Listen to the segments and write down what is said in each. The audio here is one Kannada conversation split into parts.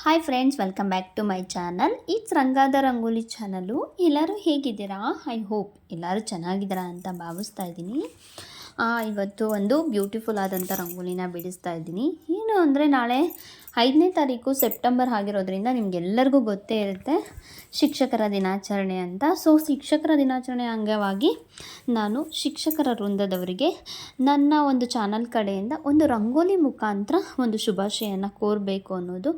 Hi friends welcome back to my channel it's ರಂಗಾದ rangoli channel ಎಲ್ಲರೂ ಹೇಗಿದ್ದೀರಾ? ಐ ಹೋಪ್ ಎಲ್ಲರೂ ಚೆನ್ನಾಗಿದ್ದೀರಾ ಅಂತ ಭಾವಿಸ್ತಾ ಇದ್ದೀನಿ. ಇವತ್ತು ಒಂದು ಬ್ಯೂಟಿಫುಲ್ ಆದಂಥ ರಂಗೋಲಿನ ಬಿಡಿಸ್ತಾ ಇದ್ದೀನಿ. ಏನು ಅಂದರೆ ನಾಳೆ ಐದನೇ ತಾರೀಕು ಸೆಪ್ಟೆಂಬರ್ ಆಗಿರೋದ್ರಿಂದ ನಿಮಗೆಲ್ಲರಿಗೂ ಗೊತ್ತೇ ಇರುತ್ತೆ ಶಿಕ್ಷಕರ ದಿನಾಚರಣೆ ಅಂತ. ಸೊ ಶಿಕ್ಷಕರ ದಿನಾಚರಣೆ ಅಂಗವಾಗಿ ನಾನು ಶಿಕ್ಷಕರ ವೃಂದದವರಿಗೆ ನನ್ನ ಒಂದು ಚಾನಲ್ ಕಡೆಯಿಂದ ಒಂದು ರಂಗೋಲಿ ಮುಖಾಂತರ ಒಂದು ಶುಭಾಶಯನ ಕೋರಬೇಕು ಅನ್ನೋದು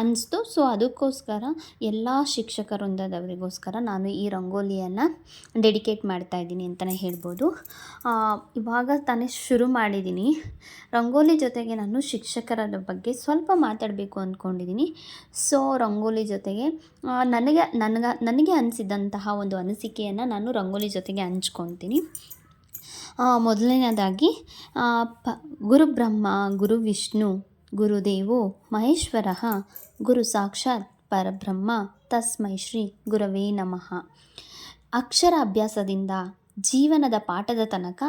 ಅನಿಸ್ತು. ಸೊ ಅದಕ್ಕೋಸ್ಕರ ಎಲ್ಲ ಶಿಕ್ಷಕ ವೃಂದದವರಿಗೋಸ್ಕರ ನಾನು ಈ ರಂಗೋಲಿಯನ್ನು ಡೆಡಿಕೇಟ್ ಮಾಡ್ತಾ ಇದ್ದೀನಿ ಅಂತಲೇ ಹೇಳ್ಬೋದು. ಇವಾಗ ತಾನೇ ಶುರು ಮಾಡಿದ್ದೀನಿ. ರಂಗೋಲಿ ಜೊತೆಗೆ ನಾನು ಶಿಕ್ಷಕರ ಬಗ್ಗೆ ಸ್ವಲ್ಪ ಮಾತಾಡಬೇಕು ಅಂದ್ಕೊಂಡಿದ್ದೀನಿ. ಸೊ ರಂಗೋಲಿ ಜೊತೆಗೆ ನನಗೆ ನನಗೆ ನನಗೆ ಅನಿಸಿದಂತಹ ಒಂದು ಅನಿಸಿಕೆಯನ್ನು ನಾನು ರಂಗೋಲಿ ಜೊತೆಗೆ ಹಂಚ್ಕೊತೀನಿ. ಮೊದಲನೇದಾಗಿ ಪ ಗುರುಬ್ರಹ್ಮ ಗುರು ವಿಷ್ಣು ಗುರುದೇವೋ ಮಹೇಶ್ವರ, ಗುರು ಸಾಕ್ಷಾತ್ ಪರಬ್ರಹ್ಮ, ತಸ್ಮೈ ಶ್ರೀ ಗುರವೇ ನಮಃ. ಅಕ್ಷರ ಅಭ್ಯಾಸದಿಂದ ಜೀವನದ ಪಾಠದ ತನಕ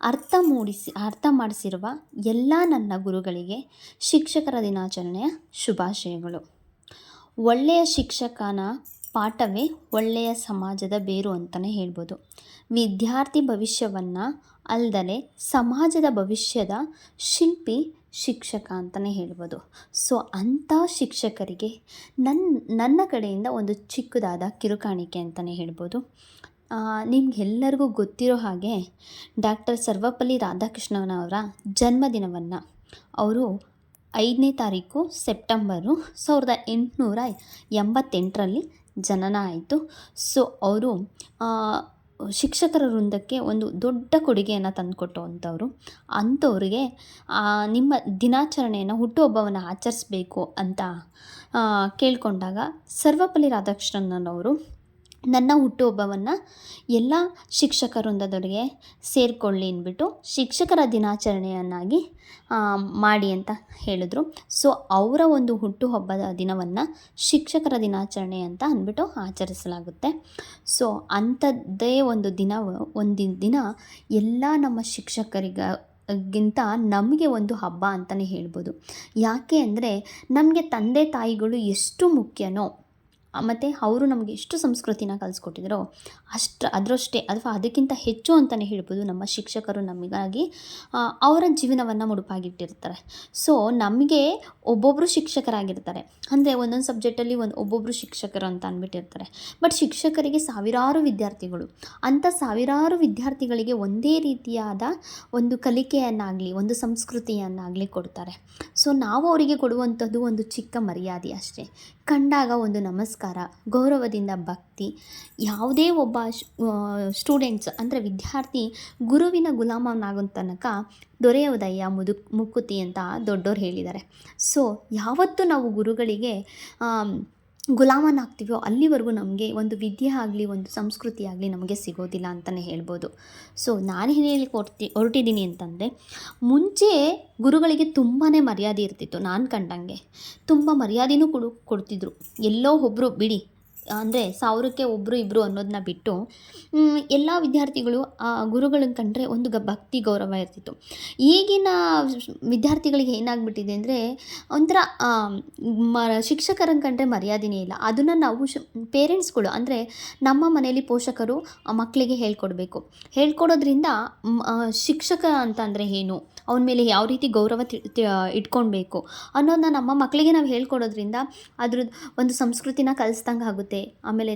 ಅರ್ಥ ಮೂಡಿಸಿ, ಅರ್ಥ ಮಾಡಿಸಿರುವ ಎಲ್ಲ ನನ್ನ ಗುರುಗಳಿಗೆ ಶಿಕ್ಷಕರ ದಿನಾಚರಣೆಯ ಶುಭಾಶಯಗಳು. ಒಳ್ಳೆಯ ಶಿಕ್ಷಕನ ಪಾಠವೇ ಒಳ್ಳೆಯ ಸಮಾಜದ ಬೇರು ಅಂತಲೇ ಹೇಳ್ಬೋದು. ವಿದ್ಯಾರ್ಥಿ ಭವಿಷ್ಯವನ್ನು ಅಲ್ಲದೆ ಸಮಾಜದ ಭವಿಷ್ಯದ ಶಿಲ್ಪಿ ಶಿಕ್ಷಕ ಅಂತಲೇ ಹೇಳ್ಬೋದು. ಸೊ, ಅಂಥ ಶಿಕ್ಷಕರಿಗೆ ನನ್ನ ನನ್ನ ಕಡೆಯಿಂದ ಒಂದು ಚಿಕ್ಕದಾದ ಕಿರುಕಾಣಿಕೆ ಅಂತಲೇ ಹೇಳ್ಬೋದು. ನಿಮ್ಗೆಲ್ಲರಿಗೂ ಗೊತ್ತಿರೋ ಹಾಗೆ ಡಾಕ್ಟರ್ ಸರ್ವಪಲ್ಲಿ ರಾಧಾಕೃಷ್ಣನವರ ಜನ್ಮದಿನವನ್ನು. ಅವರು ಐದನೇ ತಾರೀಕು ಸೆಪ್ಟೆಂಬರು ಸಾವಿರದ ಎಂಟುನೂರ ಎಂಬತ್ತೆಂಟರಲ್ಲಿ ಜನನ ಆಯಿತು. ಸೊ, ಅವರು ಶಿಕ್ಷಕರ ವೃಂದಕ್ಕೆ ಒಂದು ದೊಡ್ಡ ಕೊಡುಗೆಯನ್ನು ತಂದುಕೊಟ್ಟುವಂಥವ್ರು ಅಂಥವ್ರಿಗೆ ನಿಮ್ಮ ದಿನಾಚರಣೆಯನ್ನು ಹುಟ್ಟುಹಬ್ಬವನ್ನು ಆಚರಿಸ್ಬೇಕು ಅಂತ ಕೇಳ್ಕೊಂಡಾಗ ಸರ್ವಪಲ್ಲಿ ರಾಧಾಕೃಷ್ಣನವರು ನನ್ನ ಹುಟ್ಟುಹಬ್ಬವನ್ನು ಎಲ್ಲ ಶಿಕ್ಷಕ ಸೇರಿಕೊಳ್ಳಿ ಅಂದ್ಬಿಟ್ಟು ಶಿಕ್ಷಕರ ದಿನಾಚರಣೆಯನ್ನಾಗಿ ಮಾಡಿ ಅಂತ ಹೇಳಿದ್ರು. ಸೊ ಅವರ ಒಂದು ಹುಟ್ಟುಹಬ್ಬದ ದಿನವನ್ನು ಶಿಕ್ಷಕರ ದಿನಾಚರಣೆ ಅಂತ ಅಂದ್ಬಿಟ್ಟು ಆಚರಿಸಲಾಗುತ್ತೆ. ಸೊ ಅಂಥದ್ದೇ ಒಂದು ದಿನ, ಒಂದಿನ ದಿನ ಎಲ್ಲ ನಮ್ಮ ಶಿಕ್ಷಕರಿಗ ಗಿಂತ ನಮಗೆ ಒಂದು ಹಬ್ಬ ಅಂತಲೇ ಹೇಳ್ಬೋದು. ಯಾಕೆ ಅಂದರೆ, ನಮಗೆ ತಂದೆ ತಾಯಿಗಳು ಎಷ್ಟು ಮುಖ್ಯನೋ ಮತ್ತು ಅವರು ನಮಗೆ ಎಷ್ಟು ಸಂಸ್ಕೃತಿನ ಕಲಿಸ್ಕೊಟ್ಟಿದ್ರೋ ಅಷ್ಟು ಅದರಷ್ಟೇ, ಅಥವಾ ಅದಕ್ಕಿಂತ ಹೆಚ್ಚು ಅಂತಲೇ ಹೇಳ್ಬೋದು ನಮ್ಮ ಶಿಕ್ಷಕರು ನಮಗಾಗಿ ಅವರ ಜೀವನವನ್ನು ಮುಡುಪಾಗಿಟ್ಟಿರ್ತಾರೆ. ಸೊ ನಮಗೆ ಒಬ್ಬೊಬ್ಬರು ಶಿಕ್ಷಕರಾಗಿರ್ತಾರೆ. ಅಂದರೆ ಒಂದೊಂದು ಸಬ್ಜೆಕ್ಟಲ್ಲಿ ಒಂದು ಒಬ್ಬೊಬ್ಬರು ಶಿಕ್ಷಕರು ಅಂತ ಅಂದ್ಬಿಟ್ಟಿರ್ತಾರೆ. ಬಟ್ ಶಿಕ್ಷಕರಿಗೆ ಸಾವಿರಾರು ವಿದ್ಯಾರ್ಥಿಗಳು. ಅಂಥ ಸಾವಿರಾರು ವಿದ್ಯಾರ್ಥಿಗಳಿಗೆ ಒಂದೇ ರೀತಿಯಾದ ಒಂದು ಕಲಿಕೆಯನ್ನಾಗಲಿ, ಒಂದು ಸಂಸ್ಕೃತಿಯನ್ನಾಗಲಿ ಕೊಡ್ತಾರೆ. ಸೊ ನಾವು ಅವರಿಗೆ ಕೊಡುವಂಥದ್ದು ಒಂದು ಚಿಕ್ಕ ಮರ್ಯಾದೆ ಅಷ್ಟೇ. ಕಂಡಾಗ ಒಂದು ನಮಸ್ಕಾರ, ಗೌರವದಿಂದ ಭಕ್ತಿ. ಯಾವುದೇ ಒಬ್ಬ ಸ್ಟೂಡೆಂಟ್ಸ್ ಅಂದರೆ ವಿದ್ಯಾರ್ಥಿ ಗುರುವಿನ ಗುಲಾಮನಾಗೋ ತನಕ ದೊರೆಯುವುದಯ್ಯ ಮುದು, ಮುಕುತಿ ಅಂತ ದೊಡ್ಡೋರು ಹೇಳಿದ್ದಾರೆ. ಸೊ ಯಾವತ್ತು ನಾವು ಗುರುಗಳಿಗೆ ಗುಲಾಮನಾಗ್ತೀವೋ ಅಲ್ಲಿವರೆಗೂ ನಮಗೆ ಒಂದು ವಿದ್ಯೆ ಆಗಲಿ, ಒಂದು ಸಂಸ್ಕೃತಿ ಆಗಲಿ ನಮಗೆ ಸಿಗೋದಿಲ್ಲ ಅಂತಲೇ ಹೇಳ್ಬೋದು. ಸೊ ನಾನು ಹೇಳಿ ಕೊಡ್ತಿ ಹೊರಟಿದ್ದೀನಿ ಅಂತಂದರೆ, ಮುಂಚೆ ಗುರುಗಳಿಗೆ ತುಂಬಾ ಮರ್ಯಾದೆ ಇರ್ತಿತ್ತು ನಾನು ಕಂಡಂಗೆ. ತುಂಬ ಮರ್ಯಾದೆನೂ ಕೊಡು, ಕೊಡ್ತಿದ್ರು. ಎಲ್ಲೋ ಒಬ್ಬರು ಬಿಡಿ ಅಂದರೆ ಸಾವಿರಕ್ಕೆ ಒಬ್ಬರು ಇಬ್ಬರು ಅನ್ನೋದನ್ನ ಬಿಟ್ಟು ಎಲ್ಲ ವಿದ್ಯಾರ್ಥಿಗಳು, ಆ, ಗುರುಗಳನ್ನು ಕಂಡ್ರೆ ಒಂದು ಗ, ಭಕ್ತಿ ಗೌರವ ಇರ್ತಿತ್ತು. ಈಗಿನ ವಿದ್ಯಾರ್ಥಿಗಳಿಗೆ ಏನಾಗ್ಬಿಟ್ಟಿದೆ ಅಂದರೆ, ಒಂಥರ ಮ, ಶಿಕ್ಷಕರನ್ನು ಕಂಡ್ರೆ ಮರ್ಯಾದೆನೇ ಇಲ್ಲ. ಅದನ್ನು ನಾವು ಶ್, ಪೇರೆಂಟ್ಸ್ಗಳು, ಅಂದರೆ ನಮ್ಮ ಮನೆಯಲ್ಲಿ ಪೋಷಕರು ಮಕ್ಕಳಿಗೆ ಹೇಳ್ಕೊಡ್ಬೇಕು. ಹೇಳ್ಕೊಡೋದ್ರಿಂದ ಶಿಕ್ಷಕ ಅಂತ ಅಂದರೆ ಏನು? ಅವನ ಮೇಲೆ ಯಾವ ರೀತಿ ಗೌರವ ಇಟ್ಕೊಳ್ಬೇಕು ಅನ್ನೋದನ್ನ ನಮ್ಮ ಮಕ್ಕಳಿಗೆ ನಾವು ಹೇಳ್ಕೊಡೋದ್ರಿಂದ ಅದ್ರದ್ದು ಒಂದು ಸಂಸ್ಕೃತಿನ ಕಲಿಸ್ದಂಗೆ ಆಗುತ್ತೆ. ಆಮೇಲೆ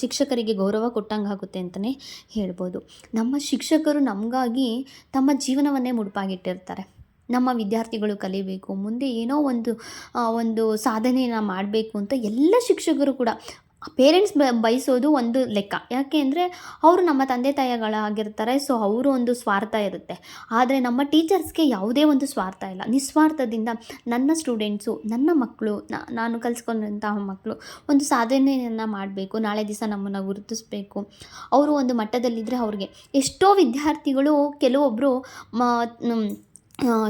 ಶಿಕ್ಷಕರಿಗೆ ಗೌರವ ಕೊಟ್ಟಂಗೆ ಆಗುತ್ತೆ ಅಂತಲೇ ಹೇಳ್ಬೋದು. ನಮ್ಮ ಶಿಕ್ಷಕರು ನಮಗಾಗಿ ತಮ್ಮ ಜೀವನವನ್ನೇ ಮುಡುಪಾಗಿಟ್ಟಿರ್ತಾರೆ. ನಮ್ಮ ವಿದ್ಯಾರ್ಥಿಗಳು ಕಲಿಬೇಕು, ಮುಂದೆ ಏನೋ ಒಂದು ಒಂದು ಸಾಧನೆಯನ್ನು ಮಾಡಬೇಕು ಅಂತ ಎಲ್ಲ ಶಿಕ್ಷಕರು ಕೂಡ ಪೇರೆಂಟ್ಸ್ ಬಯಸೋದು ಒಂದು ಲೆಕ್ಕ. ಯಾಕೆ ಅಂದರೆ ಅವರು ನಮ್ಮ ತಂದೆ ತಾಯಿಗಳಾಗಿರ್ತಾರೆ ಸೊ ಅವರು ಒಂದು ಸ್ವಾರ್ಥ ಇರುತ್ತೆ. ಆದರೆ ನಮ್ಮ ಟೀಚರ್ಸ್ಗೆ ಯಾವುದೇ ಒಂದು ಸ್ವಾರ್ಥ ಇಲ್ಲ. ನಿಸ್ವಾರ್ಥದಿಂದ ನನ್ನ ಸ್ಟೂಡೆಂಟ್ಸು, ನನ್ನ ಮಕ್ಕಳು ನಾನು ಕಲಿಸ್ಕೊಂಡಂತಹ ಮಕ್ಕಳು ಒಂದು ಸಾಧನೆಯನ್ನು ಮಾಡಬೇಕು, ನಾಳೆ ದಿವಸ ನಮ್ಮನ್ನು ಗುರುತಿಸಬೇಕು. ಅವರು ಒಂದು ಮಟ್ಟದಲ್ಲಿದ್ದರೆ ಅವ್ರಿಗೆ ಎಷ್ಟೋ ವಿದ್ಯಾರ್ಥಿಗಳು ಕೆಲವೊಬ್ಬರು ಮ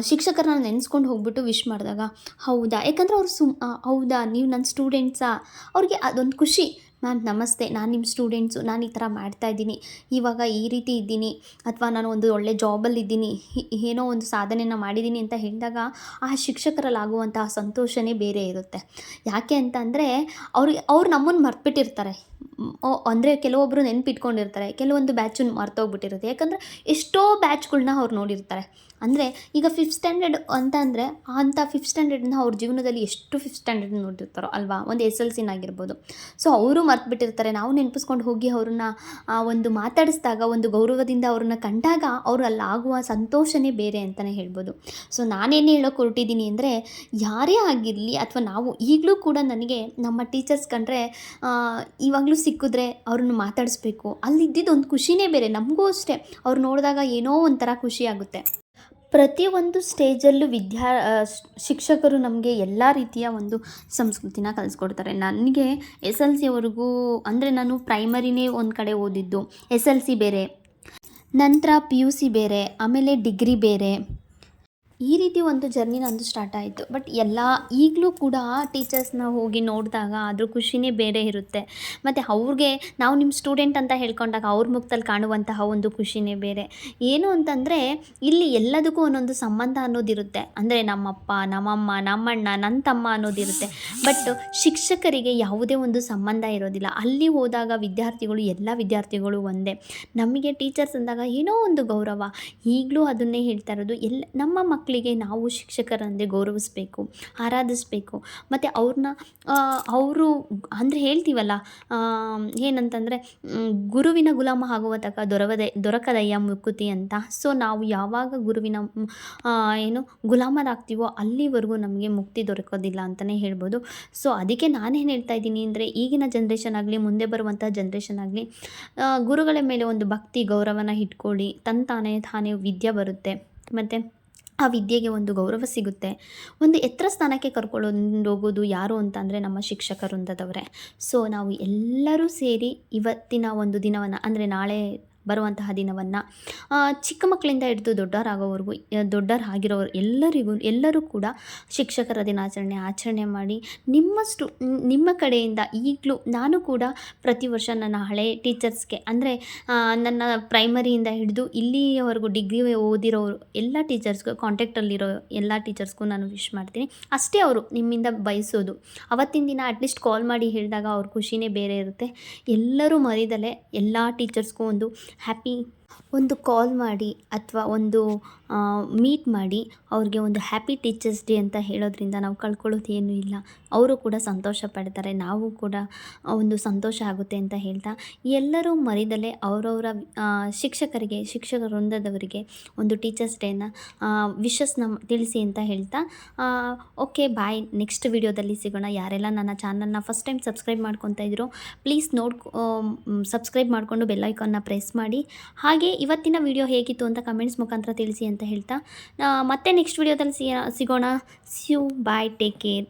ಶಿಕ್ಷಕರನ್ನ ನೆನೆಸ್ಕೊಂಡು ಹೋಗ್ಬಿಟ್ಟು ವಿಶ್ ಮಾಡಿದಾಗ, ಹೌದಾ? ಯಾಕಂದರೆ ಅವ್ರು ಸುಮ್ ಹೌದಾ? ನೀವು ನನ್ನ ಸ್ಟೂಡೆಂಟ್ಸಾ ಅವ್ರಿಗೆ ಅದೊಂದು ಖುಷಿ. ಮ್ಯಾಮ್, ನಮಸ್ತೆ. ನಾನು ನಿಮ್ಮ ಸ್ಟೂಡೆಂಟ್ಸು ನಾನು ಈ ಥರ ಮಾಡ್ತಾ ಇದ್ದೀನಿ. ಇವಾಗ ಈ ರೀತಿ ಇದ್ದೀನಿ. ಅಥವಾ ನಾನು ಒಂದು ಒಳ್ಳೆ ಜಾಬಲ್ಲಿದ್ದೀನಿ ಏನೋ ಒಂದು ಸಾಧನೆಯನ್ನು ಮಾಡಿದ್ದೀನಿ ಅಂತ ಹೇಳಿದಾಗ, ಆ ಶಿಕ್ಷಕರಲ್ಲಾಗುವಂತಹ ಸಂತೋಷನೇ ಬೇರೆ ಇರುತ್ತೆ. ಯಾಕೆ ಅಂತ ಅಂದರೆ ಅವ್ರಿಗೆ, ಅವ್ರು ನಮ್ಮನ್ನು ಮರ್ತ್ಬಿಟ್ಟಿರ್ತಾರೆ. ಅಂದರೆ ಕೆಲವೊಬ್ಬರು ನೆನಪಿಟ್ಕೊಂಡಿರ್ತಾರೆ ಕೆಲವೊಂದು ಬ್ಯಾಚು ಮರ್ತೋಗ್ಬಿಟ್ಟಿರುತ್ತೆ. ಯಾಕಂದರೆ ಎಷ್ಟೋ ಬ್ಯಾಚ್ಗಳನ್ನ ಅವ್ರು ನೋಡಿರ್ತಾರೆ. ಅಂದರೆ ಈಗ ಫಿಫ್ತ್ ಸ್ಟ್ಯಾಂಡರ್ಡ್ ಅಂತ ಅಂದರೆ ಅಂಥ ಫಿಫ್ತ್ ಸ್ಟ್ಯಾಂಡರ್ಡ್ನ ಅವ್ರ ಜೀವನದಲ್ಲಿ ಎಷ್ಟು ಫಿಫ್ತ್ ಸ್ಟ್ಯಾಂಡರ್ಡ್ ನೋಡಿರ್ತಾರೋ ಅಲ್ವಾ? ಒಂದು ಎಸ್ ಎಲ್ ಸಿನಾಗಿರ್ಬೋದು ಸೊ ಅವರು ಮರ್ತುಬಿಟ್ಟಿರ್ತಾರೆ. ನಾವು ನೆನಪಿಸ್ಕೊಂಡು ಹೋಗಿ ಅವ್ರನ್ನ ಆ, ಒಂದು ಮಾತಾಡಿಸಿದಾಗ ಒಂದು ಗೌರವದಿಂದ ಅವ್ರನ್ನ ಕಂಡಾಗ ಅವ್ರು ಆಗುವ ಸಂತೋಷನೇ ಬೇರೆ ಅಂತಲೇ ಹೇಳ್ಬೋದು. ಸೊ ನಾನೇನು ಹೇಳೋಕೆ ಹೊರಟಿದ್ದೀನಿ ಅಂದರೆ ಯಾರೇ ಆಗಿರಲಿ ಅಥವಾ ನಾವು ಈಗಲೂ ಕೂಡ ನನಗೆ ನಮ್ಮ ಟೀಚರ್ಸ್ ಕಂಡ್ರೆ ಇವಾಗಲೂ ಸಿಕ್ಕಿದ್ರೆ ಅವ್ರನ್ನ ಮಾತಾಡಿಸ್ಬೇಕು. ಅಲ್ಲಿದ್ದಿದ್ದು ಒಂದು ಖುಷಿನೇ ಬೇರೆ. ನಮಗೂ ಅಷ್ಟೇ. ಅವ್ರು ನೋಡಿದಾಗ ಏನೋ ಒಂಥರ ಖುಷಿ ಆಗುತ್ತೆ. ಪ್ರತಿಯೊಂದು ಸ್ಟೇಜಲ್ಲೂ ವಿದ್ಯಾ ಶಿಕ್ಷಕರು ನಮಗೆ ಎಲ್ಲ ರೀತಿಯ ಒಂದು ಸಂಸ್ಕೃತಿನ ಕಲಿಸ್ಕೊಡ್ತಾರೆ. ನನಗೆ ಎಸ್ ಎಲ್ ಸಿವರೆಗೂ ಅಂದರೆ ನಾನು ಪ್ರೈಮರಿನೇ ಒಂದು ಕಡೆ ಓದಿದ್ದು. ಎಸ್ ಎಲ್ ಸಿ ಬೇರೆ, ನಂತರ ಪಿ ಯು ಸಿ ಬೇರೆ, ಆಮೇಲೆ ಡಿಗ್ರಿ ಬೇರೆ. ಈ ರೀತಿ ಒಂದು ಜರ್ನಿ ನಂದು ಸ್ಟಾರ್ಟ್ ಆಯಿತು. ಬಟ್ ಎಲ್ಲ ಈಗಲೂ ಕೂಡ ಟೀಚರ್ಸ್ನ ಹೋಗಿ ನೋಡಿದಾಗ ಅದ್ರ ಖುಷಿನೇ ಬೇರೆ ಇರುತ್ತೆ. ಮತ್ತು ಅವ್ರಿಗೆ ನಾವು ನಿಮ್ಮ ಸ್ಟೂಡೆಂಟ್ ಅಂತ ಹೇಳ್ಕೊಂಡಾಗ ಅವ್ರ ಮುಖದಲ್ಲಿ ಕಾಣುವಂತಹ ಒಂದು ಖುಷಿನೇ ಬೇರೆ. ಏನು ಅಂತಂದರೆ ಇಲ್ಲಿ ಎಲ್ಲದಕ್ಕೂ ಒಂದೊಂದು ಸಂಬಂಧ ಅನ್ನೋದಿರುತ್ತೆ. ಅಂದರೆ ನಮ್ಮಪ್ಪ, ನಮ್ಮಮ್ಮ, ನಮ್ಮಣ್ಣ ನನ್ನ ತಮ್ಮ ಅನ್ನೋದಿರುತ್ತೆ. ಬಟ್ ಶಿಕ್ಷಕರಿಗೆ ಯಾವುದೇ ಒಂದು ಸಂಬಂಧ ಇರೋದಿಲ್ಲ. ಅಲ್ಲಿ ಹೋದಾಗ ವಿದ್ಯಾರ್ಥಿಗಳು, ಎಲ್ಲ ವಿದ್ಯಾರ್ಥಿಗಳು ಒಂದೇ. ನಮಗೆ ಟೀಚರ್ಸ್ ಅಂದಾಗ ಏನೋ ಒಂದು ಗೌರವ. ಈಗಲೂ ಅದನ್ನೇ ಹೇಳ್ತಾ ಇರೋದು. ಎಲ್ಲ ನಮ್ಮ ಮಕ್ಕಳಿಗೆ ನಾವು ಶಿಕ್ಷಕರಂದರೆ ಗೌರವಿಸ್ಬೇಕು, ಆರಾಧಿಸ್ಬೇಕು. ಮತ್ತು ಅವ್ರನ್ನ ಅವರು ಅಂದರೆ ಹೇಳ್ತೀವಲ್ಲ ಏನಂತಂದರೆ ಗುರುವಿನ ಗುಲಾಮ ಆಗುವ ತಕ ದೊರವದೆ, ದೊರಕದಯ್ಯ ಮುಕುತಿ ಅಂತ. ಸೊ ನಾವು ಯಾವಾಗ ಗುರುವಿನ ಏನು ಗುಲಾಮರಾಗ್ತೀವೋ ಅಲ್ಲಿವರೆಗೂ ನಮಗೆ ಮುಕ್ತಿ ದೊರಕೋದಿಲ್ಲ ಅಂತಲೇ ಹೇಳ್ಬೋದು. ಸೊ ಅದಕ್ಕೆ ನಾನೇನು ಹೇಳ್ತಾ ಇದ್ದೀನಿ ಅಂದರೆ, ಈಗಿನ ಜನ್ರೇಷನ್ ಆಗಲಿ, ಮುಂದೆ ಬರುವಂಥ ಜನ್ರೇಷನ್ ಆಗಲಿ ಗುರುಗಳ ಮೇಲೆ ಒಂದು ಭಕ್ತಿ, ಗೌರವನ ಇಟ್ಕೊಳ್ಳಿ. ತಂತಾನೆ ತಾನೇ ತಾನೇ ವಿದ್ಯೆ ಬರುತ್ತೆ. ಮತ್ತು ಆ ವಿದ್ಯೆಗೆ ಒಂದು ಗೌರವ ಸಿಗುತ್ತೆ. ಒಂದು ಎತ್ತರ ಸ್ಥಾನಕ್ಕೆ ಕರ್ಕೊಂಡು ಹೋಗೋದು ಯಾರು ಅಂತ ಅಂದರೆ ನಮ್ಮ ಶಿಕ್ಷಕ ವೃಂದದವರೇ ಸೊ ನಾವು ಎಲ್ಲರೂ ಸೇರಿ ಇವತ್ತಿನ ಒಂದು ದಿನವನ್ನು ಅಂದರೆ ನಾಳೆ ಬರುವಂತಹ ದಿನವನ್ನು. ಚಿಕ್ಕ ಮಕ್ಕಳಿಂದ ಹಿಡಿದು ದೊಡ್ಡವರಾಗೋವರೆಗೂ ದೊಡ್ಡವರಾಗಿರೋರು ಎಲ್ಲರಿಗೂ, ಎಲ್ಲರೂ ಕೂಡ ಶಿಕ್ಷಕರ ದಿನಾಚರಣೆ, ಆಚರಣೆ ಮಾಡಿ ನಿಮ್ಮಷ್ಟು ನಿಮ್ಮ ಕಡೆಯಿಂದ ಈಗಲೂ ನಾನು ಕೂಡ ಪ್ರತಿ ವರ್ಷ ನನ್ನ ಹಳೆ ಟೀಚರ್ಸ್ಗೆ, ಅಂದರೆ ನನ್ನ ಪ್ರೈಮರಿಯಿಂದ ಹಿಡಿದು ಇಲ್ಲಿಯವರೆಗೂ ಡಿಗ್ರಿ ಓದಿರೋರು, ಎಲ್ಲ ಟೀಚರ್ಸ್ಗೂ, ಕಾಂಟ್ಯಾಕ್ಟಲ್ಲಿರೋ ಎಲ್ಲ ಟೀಚರ್ಸ್ಗೂ ನಾನು ವಿಶ್ ಮಾಡ್ತೀನಿ. ಅಷ್ಟೇ ಅವರು ನಿಮ್ಮಿಂದ ಬಯಸೋದು. ಅವತ್ತಿನ ದಿನ ಅಟ್ಲೀಸ್ಟ್ ಕಾಲ್ ಮಾಡಿ ಹೇಳಿದಾಗ ಅವ್ರ ಖುಷಿನೇ ಬೇರೆ ಇರುತ್ತೆ. ಎಲ್ಲರೂ ಮರಿದಲೆ, ಎಲ್ಲ ಟೀಚರ್ಸ್ಗೂ ಒಂದು ಹ್ಯಾಪಿ ಒಂದು ಕಾಲ್ ಮಾಡಿ ಅಥವಾ ಒಂದು ಮೀಟ್ ಮಾಡಿ ಅವ್ರಿಗೆ ಒಂದು ಹ್ಯಾಪಿ ಟೀಚರ್ಸ್ ಡೇ ಅಂತ ಹೇಳೋದ್ರಿಂದ ನಾವು ಕಳ್ಕೊಳ್ಳೋದು ಏನೂ ಇಲ್ಲ. ಅವರು ಕೂಡ ಸಂತೋಷ ಪಡ್ತಾರೆ, ನಾವು ಕೂಡ ಒಂದು ಸಂತೋಷ ಆಗುತ್ತೆ ಅಂತ ಹೇಳ್ತಾ, ಎಲ್ಲರೂ ಮರಿದಲೆ ಅವರವರ ಶಿಕ್ಷಕರಿಗೆ, ಶಿಕ್ಷಕ ವೃಂದದವರಿಗೆ ಒಂದು ಟೀಚರ್ಸ್ ಡೇನ ವಿಶಸ್ನ ತಿಳಿಸಿ ಅಂತ ಹೇಳ್ತಾ ಓಕೆ ಬಾಯ್ ನೆಕ್ಸ್ಟ್ ವಿಡಿಯೋದಲ್ಲಿ ಸಿಗೋಣ. ಯಾರೆಲ್ಲ ನನ್ನ ಚಾನಲ್ನ ಫಸ್ಟ್ ಟೈಮ್ ಸಬ್ಸ್ಕ್ರೈಬ್ ಮಾಡ್ಕೊತಾ ಇದ್ರು ಪ್ಲೀಸ್ ನೋಡ್ಕೊ ಸಬ್ಸ್ಕ್ರೈಬ್ ಮಾಡಿಕೊಂಡು ಬೆಲ್ಲೈಕಾನ್ನ ಪ್ರೆಸ್ ಮಾಡಿ. ಹಾಗೆ ಇವತ್ತಿನ ವಿಡಿಯೋ ಹೇಗಿತ್ತು ಅಂತ ಕಮೆಂಟ್ಸ್ ಮುಖಾಂತರ ತಿಳಿಸಿ ಅಂತ ಹೇಳ್ತಾ. ಮತ್ತೆ ನೆಕ್ಸ್ಟ್ ವಿಡಿಯೋದಲ್ಲಿ ಸಿಗೋಣ. ಸ್ಯೂ ಬಾಯ್ ಟೇಕ್ ಕೇರ್